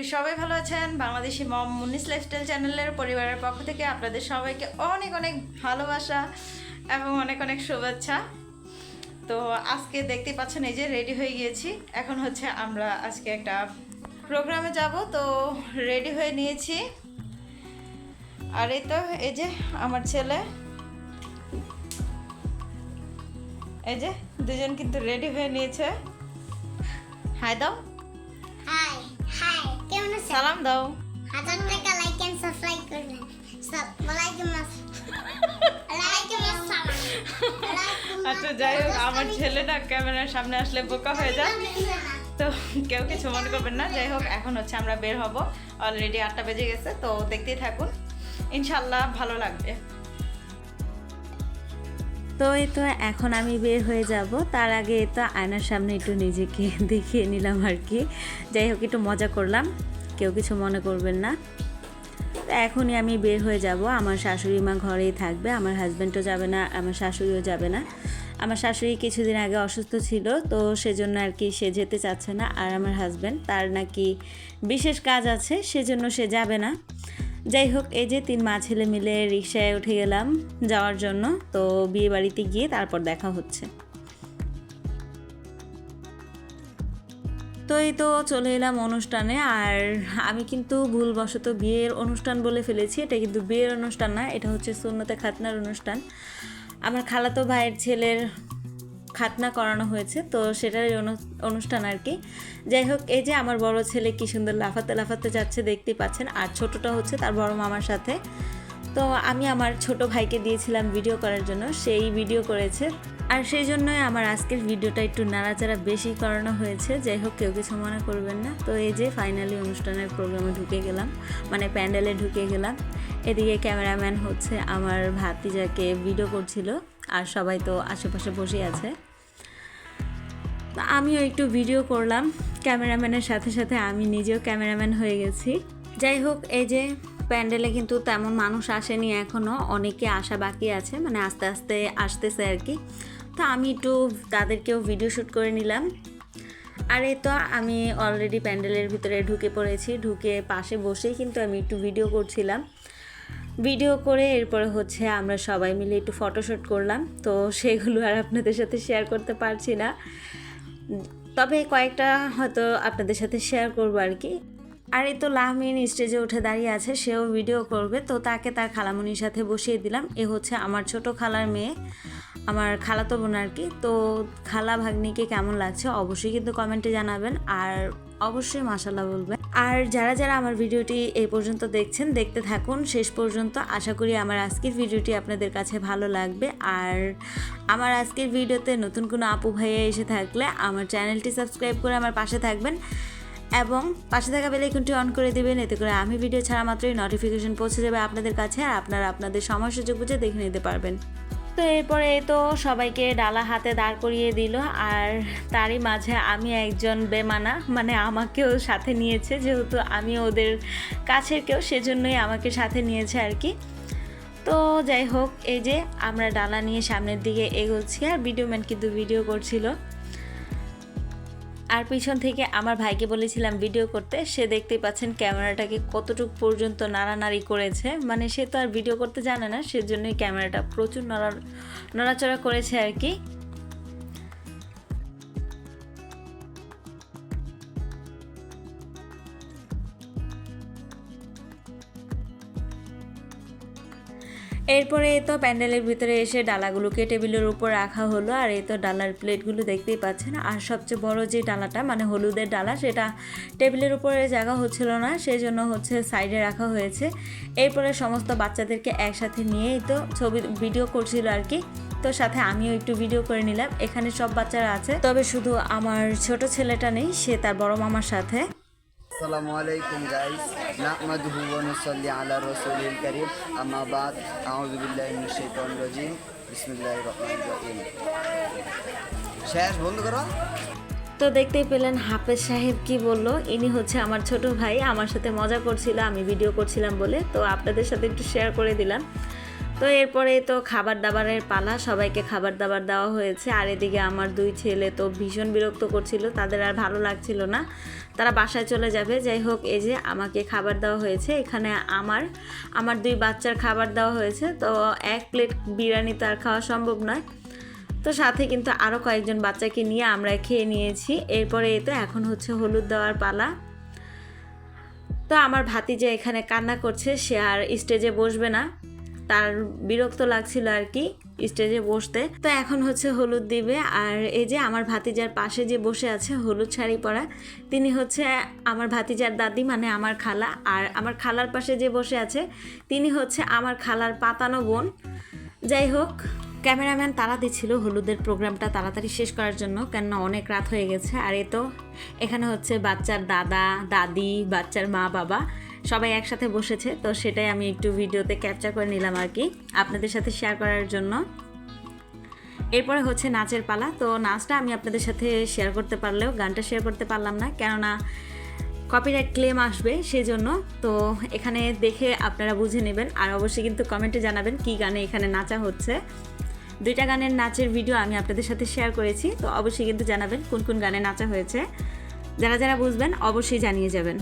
করি সবাই ভালো আছেন। বাংলাদেশি মম মুনিস লাইফস্টাইল চ্যানেলের পরিবারের পক্ষ থেকে আপনাদের সবাইকে অনেক অনেক ভালোবাসা এবং অনেক অনেক শুভেচ্ছা। তো আজকে দেখতে পাচ্ছেন এই যে রেডি হয়ে গিয়েছি। এখন হচ্ছে আমরা আজকে একটা প্রোগ্রামে যাব। তো রেডি হয়ে নিয়েছি। আর এই তো, এই যে আমার ছেলে। এই যে দুজন কিন্তু রেডি হয়ে নিয়েছে। হাই দাও। সালাম দাও হাজার টাকা লাইক এন্ড সাবস্ক্রাইব করবেন আচ্ছা যাই হোক আমার ছেলেটা ক্যামেরার সামনে আসলে বোকা হয়ে যায় তো কেউ কিছু মনে করবেন না যাই হোক এখন হচ্ছে আমরা বের হব। অলরেডি আটটা বেজে গেছে তো দেখতেই থাকুন। ইনশাল্লাহ ভালো লাগবে। তো এই তো এখন আমি বের হয়ে যাব। তার আগে তো আয়নার সামনে একটু নিজেকে দেখিয়ে নিলাম আর কি। যাই হোক একটু মজা করলাম। কেউ কিছু মনে করবেন না। এখনই আমি বের হয়ে যাব। আমার শাশুড়ি মা ঘরেই থাকবে। আমার হাজব্যান্ডও যাবে না, আমার শাশুড়িও যাবে না। আমার শাশুড়ি কিছুদিন আগে অসুস্থ ছিল, তো সেজন্য আর কি সে যেতে চাচ্ছে না। আর আমার হাজব্যান্ড তার নাকি বিশেষ কাজ আছে, সেজন্য সে যাবে না। যাই হোক, এই যে তিন মা ছেলে মিলে রিক্সায় উঠে গেলাম যাওয়ার জন্য। তো বিয়ে বাড়িতে গিয়ে তারপর দেখা হচ্ছে। তো এই তো চলে এলাম অনুষ্ঠানে আর আমি কিন্তু ভুলবশত বিয়ের অনুষ্ঠান বলে ফেলেছি, এটা কিন্তু বিয়ের অনুষ্ঠান না, এটা হচ্ছে সুন্নতে খাতনার অনুষ্ঠান। আমার খালাতো ভাইয়ের ছেলের খাতনা করানো হয়েছে, তো সেটারই অনু- অনুষ্ঠান আর কি। যাই হোক, এই যে আমার বড় ছেলে কি সুন্দর লাফাতে লাফাতে যাচ্ছে, দেখতে পাচ্ছেন, আর ছোটটা হচ্ছে তার বড় মামার সাথে। তো আমি আমার ছোট ভাইকে দিয়েছিলাম ভিডিও করার জন্য, সেই ভিডিও করেছে। আর সেই জন্যই আমার আজকের ভিডিওটা একটু নাড়াচাড়া বেশি করানো হয়েছে। যাই হোক, কেউ কিছু মনে করবেন না। তো এই যে ফাইনালি অনুষ্ঠানের প্রোগ্রামে ঢুকে গেলাম। মানে প্যান্ডেলে ঢুকে গেলাম। এদিকে ক্যামেরাম্যান হচ্ছে আমার ভাতিজাকে ভিডিও করছিল। আর সবাই তো আশেপাশে বসে আছে। আমিও একটু ভিডিও করলাম। ক্যামেরাম্যানের সাথে সাথে আমি নিজেও ক্যামেরাম্যান হয়ে গেছি। যাই হোক, এই যে প্যান্ডেলে কিন্তু তেমন মানুষ আসেনি এখনও অনেকে আসা বাকি আছে। মানে আস্তে আস্তে আসতেছে আর কি। তো আমি একটু তাদেরকেও ভিডিও শ্যুট করে নিলাম। আর তো আমি অলরেডি প্যান্ডেলের ভিতরে ঢুকে পড়েছি। ঢুকে পাশে বসেই কিন্তু আমি একটু ভিডিও করছিলাম। ভিডিও করে এরপরে হচ্ছে আমরা সবাই মিলে একটু ফটোশ্যুট করলাম। তো সেগুলো আর আপনাদের সাথে শেয়ার করতে পারছি না। তবে কয়েকটা হয়তো আপনাদের সাথে শেয়ার করব আর কি। আর এই তো লাহমিন স্টেজে উঠে দাঁড়িয়ে আছে, সেও ভিডিও করবে। তো তাকে তার খালামুনির সাথে বসিয়ে দিলাম। এ হচ্ছে আমার ছোট খালার মেয়ে। আমার খালাতো বোন আর কি। তো খালা ভাগ্নিকে কেমন লাগছে অবশ্যই কিন্তু কমেন্টে জানাবেন আর অবশ্যই মাসাল্লাহ বলবেন। আর যারা যারা আমার ভিডিওটি এই পর্যন্ত দেখছেন, দেখতে থাকুন। শেষ পর্যন্ত আশা করি আমার আজকের ভিডিওটি আপনাদের কাছে ভালো লাগবে। আর আমার আজকের ভিডিওতে নতুন কোনো আপু ভাইয়া এসে থাকলে আমার চ্যানেলটি সাবস্ক্রাইব করে আমার পাশে থাকবেন এবং পাশে থাকা বেলাইকনটি অন করে দেবেন। এতে করে আমি ভিডিও ছাড়া মাত্রই নোটিফিকেশন পৌঁছে যাবে আপনাদের কাছে আর আপনারা আপনাদের সময় সুযোগ বুঝে দেখে নিতে পারবেন। তো এরপরে তো সবাইকে ডালা হাতে দাঁড় করিয়ে দিল। আর তারই মাঝে আমি একজন বেমানা মানে আমাকেও সাথে নিয়েছে, যেহেতু আমি ওদের কাছের কেউ, সেজন্যই আমাকে সাথে নিয়েছে আর কি। তো যাই হোক, এই যে আমরা ডালা নিয়ে সামনের দিকে এগোচ্ছি, আর ভিডিও ম্যান কিন্তু ভিডিও করছিল। আর পিছন থেকে আমার ভাইকে বলেছিলাম ভিডিও করতে, সে দেখতেই পাচ্ছেন ক্যামেরাটাকে কতটুকু পর্যন্ত নাড়ানাড়ি করেছে। মানে সে তো আর ভিডিও করতে জানে না, সেজন্যই ক্যামেরাটা প্রচুর নড়া, নড়াচড়া করেছে আর কি। এরপরে এই তো প্যান্ডেলের ভিতরে এসে ডালাগুলোকে টেবিলের উপর রাখা হলো, আর এই তো ডালার প্লেটগুলো দেখতেই পাচ্ছেন। আর সবচেয়ে বড় যে ডালাটা মানে হলুদের ডালা, সেটা টেবিলের উপরে জায়গা হচ্ছিল না সেই জন্য হচ্ছে সাইডে রাখা হয়েছে। এরপরে সমস্ত বাচ্চাদেরকে একসাথে নিয়েই তো ছবি ভিডিও করছিল আর কি। তো সাথে আমিও একটু ভিডিও করে নিলাম। এখানে সব বাচ্চারা আছে, তবে শুধু আমার ছোট ছেলেটা নেই, সে তার বড় মামার সাথে। আসসালামু আলাইকুম গাইস নাহমাদুহু ওয়া নুসাল্লি আলা রাসূলিল কারীম। আম্মা বাদ, আউযু বিল্লাহি মিনাশ শাইতানির রাজীম। বিসমিল্লাহির রহমানির রহিম। শেষ, বন্ধ করো। তো দেখতেই পেলেন হাফেজ সাহেব কি বলল? ইনি হচ্ছে আমার ছোট ভাই, আমার সাথে মজা করছিল, আমি ভিডিও করছিলাম বলে। তো আপনাদের সাথে একটু শেয়ার করে দিলাম। তো এরপরে তো খাবার দাবারের পালা, সবাইকে খাবার দাবার দেওয়া হয়েছে। আর এদিকে আমার দুই ছেলে তো ভীষণ বিরক্ত করছিল, তাদের আর ভালো লাগছিল না। তারা বাসায় চলে যাবে। যাই হোক, এই যে আমাকে খাবার দেওয়া হয়েছে। এখানে আমার আমার দুই বাচ্চার খাবার দেওয়া হয়েছে। তো এক প্লেট বিরিয়ানি তো আর খাওয়া সম্ভব নয়। তো সাথে কিন্তু আরও কয়েকজন বাচ্চাকে নিয়ে আমরা খেয়ে নিয়েছি। এরপরে এই তো এখন হচ্ছে হলুদ দেওয়ার পালা। তো আমার ভাতিজা এখানে কান্না করছে, সে আর স্টেজে বসবে না। তার বিরক্ত লাগছিল আর কি স্টেজে বসতে। তো এখন হচ্ছে হলুদ দিবে আর এই যে আমার ভাতিজার পাশে যে বসে আছে হলুদ শাড়ি পরা, তিনি হচ্ছে আমার ভাতিজার দাদি মানে আমার খালা আর আমার খালার পাশে যে বসে আছে, তিনি হচ্ছে আমার খালার পাতানো বোন। যাই হোক, ক্যামেরাম্যান তারা দিচ্ছিল হলুদের প্রোগ্রামটা তাড়াতাড়ি শেষ করার জন্য, কেননা অনেক রাত হয়ে গেছে। আর এ তো এখানে হচ্ছে বাচ্চার দাদা, দাদি, বাচ্চার মা, বাবা সবাই একসাথে বসেছে, তো সেটাই আমি একটু ভিডিওতে ক্যাপচার করে নিলাম আর কি আপনাদের সাথে শেয়ার করার জন্য। এরপরে হচ্ছে নাচের পালা, তো নাচটা আমি আপনাদের সাথে শেয়ার করতে পারলেও, গানটা শেয়ার করতে পারলাম না, কেননা কপিরাইট ক্লেম আসবে সেজন্য, তো এখানে দেখে আপনারা বুঝে নেবেন, আর অবশ্যই কিন্তু কমেন্টে জানাবেন কি গানে এখানে নাচা হচ্ছে। দুইটা গানের নাচের ভিডিও আমি আপনাদের সাথে শেয়ার করেছি, তো অবশ্যই কিন্তু জানাবেন কোন কোন গানে নাচা হয়েছে। যারা যারা বুঝবেন, অবশ্যই জানিয়ে যাবেন।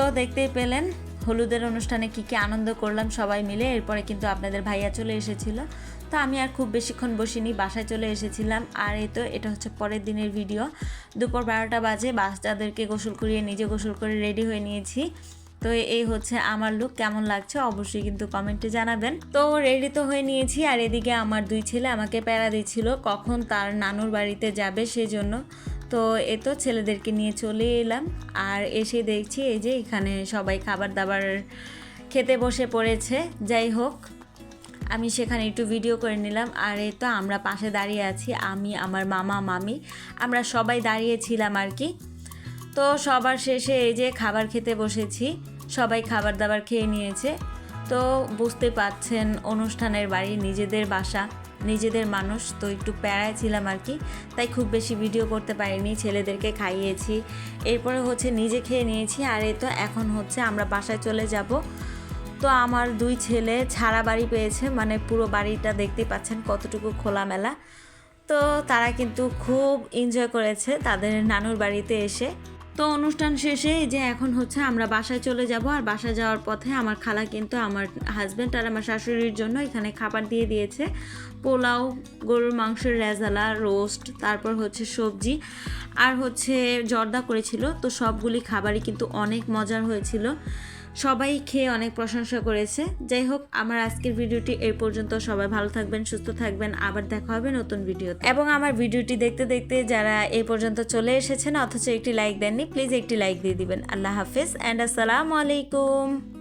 তো দেখতেই পেলেন, হলুদের অনুষ্ঠানে কি কি আনন্দ করলাম সবাই মিলে, এরপরে কিন্তু আপনাদের ভাইয়া চলে এসেছিল। তো আমি আর খুব বেশিক্ষণ বসিনি, বাসায় চলে এসেছিলাম। আর এই তো, এটা হচ্ছে পরের দিনের ভিডিও। দুপুর বারোটা বাজে, বাচ্চাদেরকে গোসল করিয়ে নিজে গোসল করে রেডি হয়ে নিয়েছি। তো এই হচ্ছে আমার লুক কেমন লাগছে অবশ্যই কিন্তু কমেন্টে জানাবেন। তো রেডি তো হয়ে নিয়েছি, আর এদিকে আমার দুই ছেলে আমাকে প্যারা দিচ্ছিল, কখন তার নানুর বাড়িতে যাবে সেজন্য। তো এ তো ছেলেদেরকে নিয়ে চলে এলাম। আর এসে দেখছি এই যে এখানে সবাই খাবার দাবার খেতে বসে পড়েছে। যাই হোক, আমি সেখানে একটু ভিডিও করে নিলাম। আর এ তো আমরা পাশে দাঁড়িয়ে আছি, আমি, আমার মামা, মামি। আমরা সবাই দাঁড়িয়েছিলাম আর কি। তো সবার শেষে এই যে খাবার খেতে বসেছি, সবাই খাবার দাবার খেয়ে নিয়েছে। তো বুঝতে পাচ্ছেন অনুষ্ঠানের বাড়ি, নিজেদের বাসা। নিজেদের মানুষ, তো একটু প্যারায় ছিলাম আর কি। তাই খুব বেশি ভিডিও করতে পারিনি, ছেলেদেরকে খাইয়েছি। এরপরে হচ্ছে নিজে খেয়ে নিয়েছি, আর এই তো এখন হচ্ছে আমরা বাসায় চলে যাব। তো আমার দুই ছেলে ছাড়া বাড়ি পেয়েছে মানে পুরো বাড়িটা দেখতে পাচ্ছেন কতটুকু খোলামেলা। তো তারা কিন্তু খুব এনজয় করেছে তাদের নানুর বাড়িতে এসে। তো অনুষ্ঠান শেষে যে এখন হচ্ছে আমরা বাসায় চলে যাব আর বাসায় যাওয়ার পথে আমার খালা কিন্তু আমার হাজব্যান্ড আর আমার শাশুড়ির জন্য এখানে খাবার দিয়ে দিয়েছে। পোলাও, গরুর মাংসের রেজালা রোস্ট তারপর হচ্ছে সবজি আর হচ্ছে জর্দা করেছিল। তো সবগুলি খাবারই কিন্তু অনেক মজার হয়েছিল। সবাই খেয়ে অনেক প্রশংসা করেছে। যাই হোক, আমার আজকের ভিডিওটি এই পর্যন্ত। সবাই ভালো থাকবেন, সুস্থ থাকবেন। আবার দেখা হবে নতুন ভিডিও এবং আমার ভিডিওটি দেখতে দেখতে যারা এই পর্যন্ত চলে এসেছেন, অথচ একটি লাইক দেননি প্লিজ একটি লাইক দিয়ে দিবেন। আল্লাহ হাফিজ অ্যান্ড আসসালামু আলাইকুম।